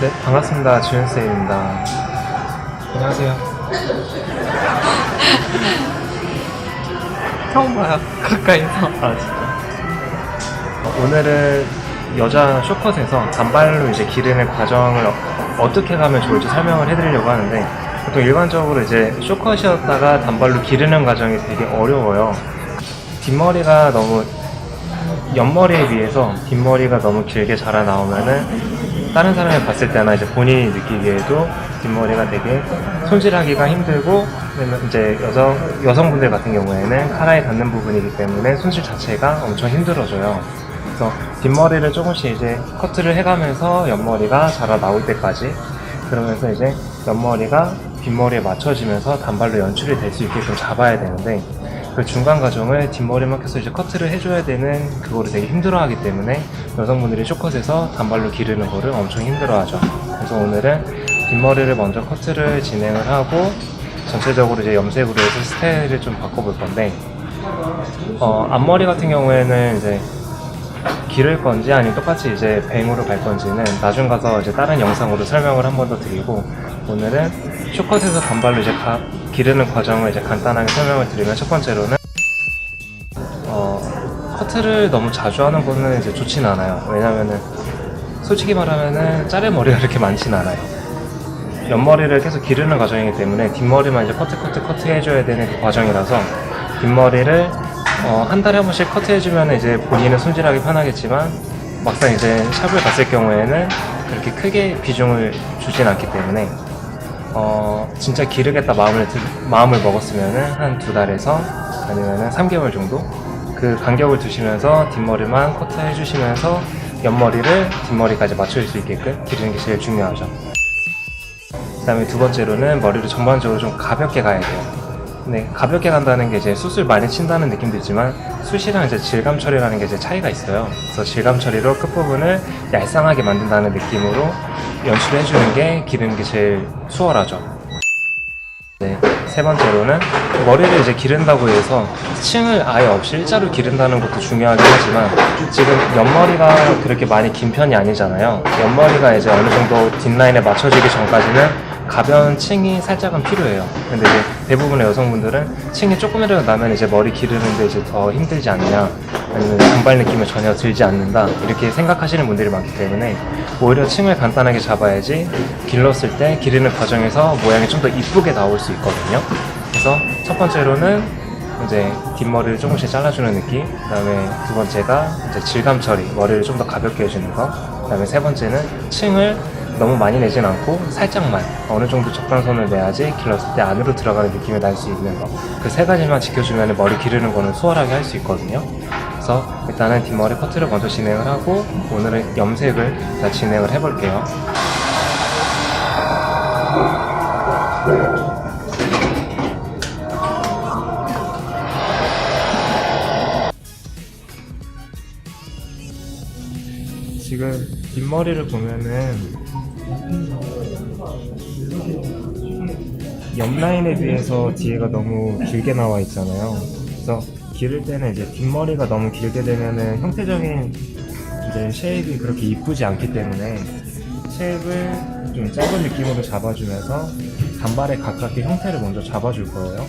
네, 반갑습니다. 주현쌤입니다. 안녕하세요. 처음 봐요. 가까이서. 아, 진짜. 어, 오늘은 여자 쇼컷에서 단발로 이제 기르는 과정을 어, 떻게 가면 좋을지 설명을 해드리려고 하는데, 보통 일반적으로 이제 쇼컷이었다가 단발로 기르는 과정이 되게 어려워요. 뒷머리가 너무 옆머리에 비해서 뒷머리가 너무 길게 자라 나오면은 다른 사람이 봤을 때나 이제 본인이 느끼기에도 뒷머리가 되게 손질하기가 힘들고 이제 여성 여성분들 같은 경우에는 카라에 닿는 부분이기 때문에 손질 자체가 엄청 힘들어져요. 그래서 뒷머리를 조금씩 이제 커트를 해가면서 옆머리가 자라 나올 때까지 그러면서 이제 옆머리가 뒷머리에 맞춰지면서 단발로 연출이 될 수 있게끔 잡아야 되는데 그 중간 과정을 뒷머리만 켜서 이제 커트를 해줘야 되는 그거를 되게 힘들어하기 때문에 여성분들이 쇼컷에서 단발로 기르는 거를 엄청 힘들어하죠. 그래서 오늘은 뒷머리를 먼저 커트를 진행을 하고 전체적으로 이제 염색으로 해서 스타일을 좀 바꿔볼 건데 어, 앞머리 같은 경우에는 이제 기를 건지 아니면 똑같이 이제 뱅으로 갈 건지는 나중 가서 이제 다른 영상으로 설명을 한 번 더 드리고 오늘은 쇼컷에서 단발로 이제 가- 기르는 과정을 이제 간단하게 설명을 드리면 첫 번째로는 어, 커트를 너무 자주 하는 거는 이제 좋진 않아요. 왜냐면은 솔직히 말하면은 자를 머리가 그렇게 많진 않아요. 옆머리를 계속 기르는 과정이기 때문에 뒷머리만 이제 커트 커트 커트 해줘야 되는 그 과정이라서 뒷머리를 어, 한 달에 한 번씩 커트해주면 이제 본인은 손질하기 편하겠지만 막상 이제 샵을 갔을 경우에는 그렇게 크게 비중을 주진 않기 때문에 어, 진짜 기르겠다 마음을 드- 마음을 먹었으면은 한두 달에서 아니면은 3개월 정도 그 간격을 두시면서 뒷머리만 커트 해 주시면서 옆머리를 뒷머리까지 맞출 수 있게끔 기르는 게 제일 중요하죠. 그 다음에 두 번째로는 머리를 전반적으로 좀 가볍게 가야 돼요. 네, 가볍게 간다는 게 이제 숱을 많이 친다는 느낌도 있지만 숱이랑 이제 질감 처리라는 게 이제 차이가 있어요. 그래서 질감 처리로 끝부분을 얄쌍하게 만든다는 느낌으로 연출해 주는 게 기르는 게 제일 수월하죠. 네, 세 번째로는 머리를 이제 기른다고 해서 층을 아예 없이 일자로 기른다는 것도 중요하긴 하지만 지금 옆머리가 그렇게 많이 긴 편이 아니잖아요. 옆머리가 이제 어느 정도 뒷라인에 맞춰지기 전까지는 가벼운 층이 살짝은 필요해요. 근데 이제 대부분의 여성분들은 층이 조금이라도 나면 이제 머리 기르는데 이제 더 힘들지 않냐, 아니면 단발 느낌이 전혀 들지 않는다 이렇게 생각하시는 분들이 많기 때문에 오히려 층을 간단하게 잡아야지 길렀을 때 기르는 과정에서 모양이 좀 더 이쁘게 나올 수 있거든요. 그래서 첫 번째로는 이제 뒷머리를 조금씩 잘라주는 느낌, 그 다음에 두 번째가 이제 질감 처리, 머리를 좀 더 가볍게 해주는 거, 그 다음에 세 번째는 층을 너무 많이 내진 않고 살짝만 어느 정도 적당선을 내야지 길렀을 때 안으로 들어가는 느낌이 날 수 있는 거. 그 세 가지만 지켜주면 머리 기르는 거는 수월하게 할 수 있거든요. 그래서 일단은 뒷머리 커트를 먼저 진행을 하고 오늘은 염색을 다 진행을 해볼게요. 지금 뒷머리를 보면은 옆 라인에 비해서 뒤에가 너무 길게 나와 있잖아요. 그래서 기를 때는 이제 뒷머리가 너무 길게 되면은 형태적인 이제 쉐입이 그렇게 이쁘지 않기 때문에 쉐입을 좀 짧은 느낌으로 잡아주면서 단발에 가깝게 형태를 먼저 잡아줄 거예요.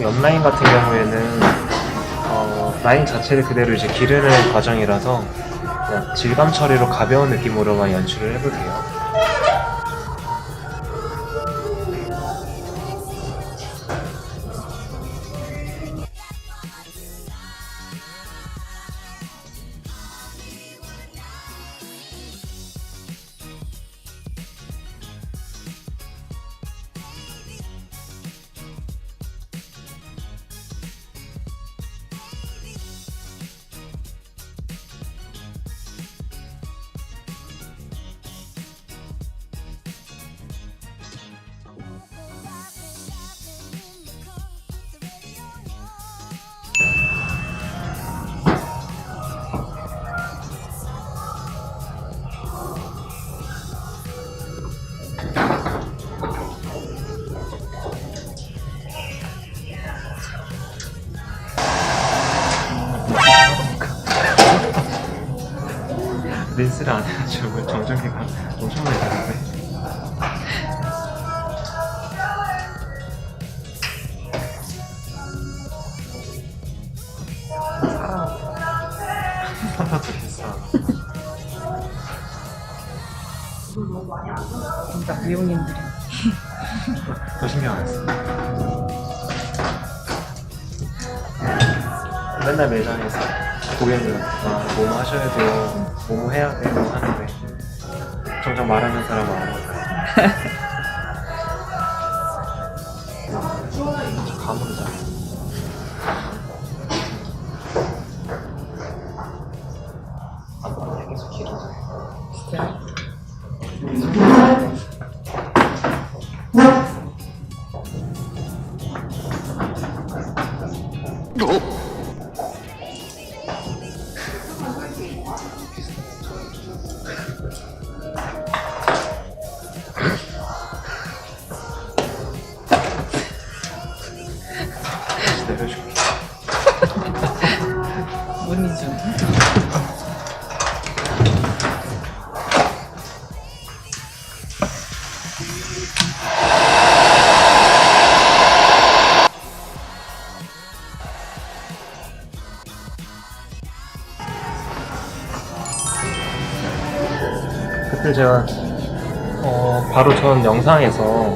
옆 라인 같은 경우에는 어, 라인 자체를 그대로 이제 기르는 과정이라서 질감 처리로 가벼운 느낌으로만 연출을 해도 돼요. 린스를 안 해가지고 정전기가 엄청 많이 나는데. 둘이서 진짜 미용님들이 더 신경 안 써. 맨날 매장에서 고객님 아, 뭐뭐 하셔야 돼요, 뭐뭐 해야 돼요 하는데 점점 말하는 사람은 안. 저 감으로 잘. 앞으로 계속 길어져. 진짜 다 그때 제가 어, 바로 전 영상에서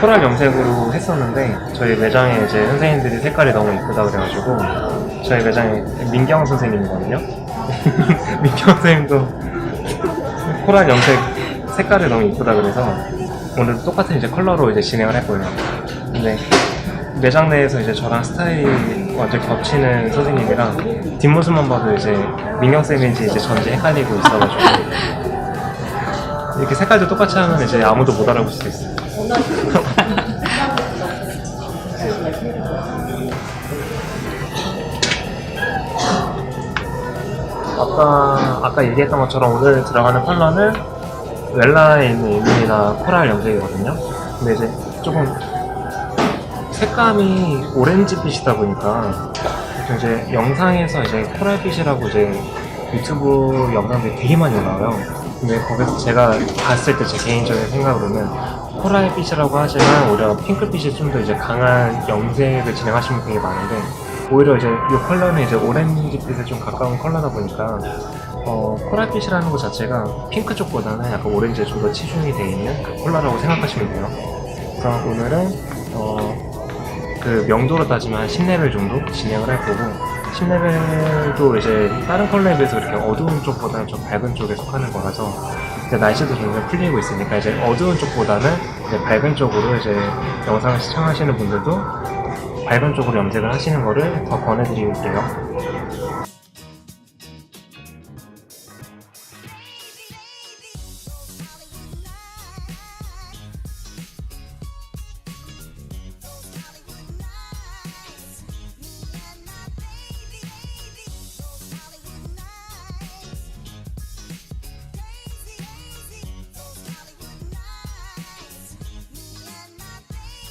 코랄 염색으로 했었는데 저희 매장에 이제 선생님들이 색깔이 너무 이쁘다 그래가지고 저희 매장에 민경 선생님이거든요. 민경 선생님도 코랄 염색 색깔이 너무 이쁘다 그래서 오늘 똑같은 이제 컬러로 이제 진행을 할 거예요. 근데 매장 내에서 이제 저랑 스타일이 완전 겹치는 선생님이랑 뒷모습만 봐도 이제 민경 쌤인지 이제 전지 헷갈리고 있어가지고 이렇게 색깔도 똑같이 하면 이제 아무도 못 알아볼 수도 있어요. 아까 아까 얘기했던 것처럼 오늘 들어가는 컬러는 웰라에 있는 일루미나 코랄 염색이거든요. 근데 이제 조금 색감이 오렌지빛이다 보니까 이제 영상에서 이제 코랄빛이라고 이제 유튜브 영상들이 되게 많이 올라와요. 근데 거기서 제가 봤을 때 제 개인적인 생각으로는 코랄빛이라고 하지만 오히려 핑크빛이 좀 더 이제 강한 염색을 진행하시는 분이 많은데 오히려 이제 이 컬러는 이제 오렌지빛에 좀 가까운 컬러다 보니까 어, 코랄빛이라는 것 자체가 핑크 쪽보다는 약간 오렌지에 좀 더 치중이 되어 있는 그 컬러라고 생각하시면 돼요. 그래서 오늘은 어, 그 명도로 따지면 한 10레벨 정도 진행을 할 거고 10레벨도 이제 다른 컬러에 비해서 이렇게 어두운 쪽보다는 좀 밝은 쪽에 속하는 거라서 이제 날씨도 점점 풀리고 있으니까 이제 어두운 쪽보다는 이제 밝은 쪽으로 이제 영상을 시청하시는 분들도 밝은 쪽으로 염색을 하시는 거를 더 권해드릴게요.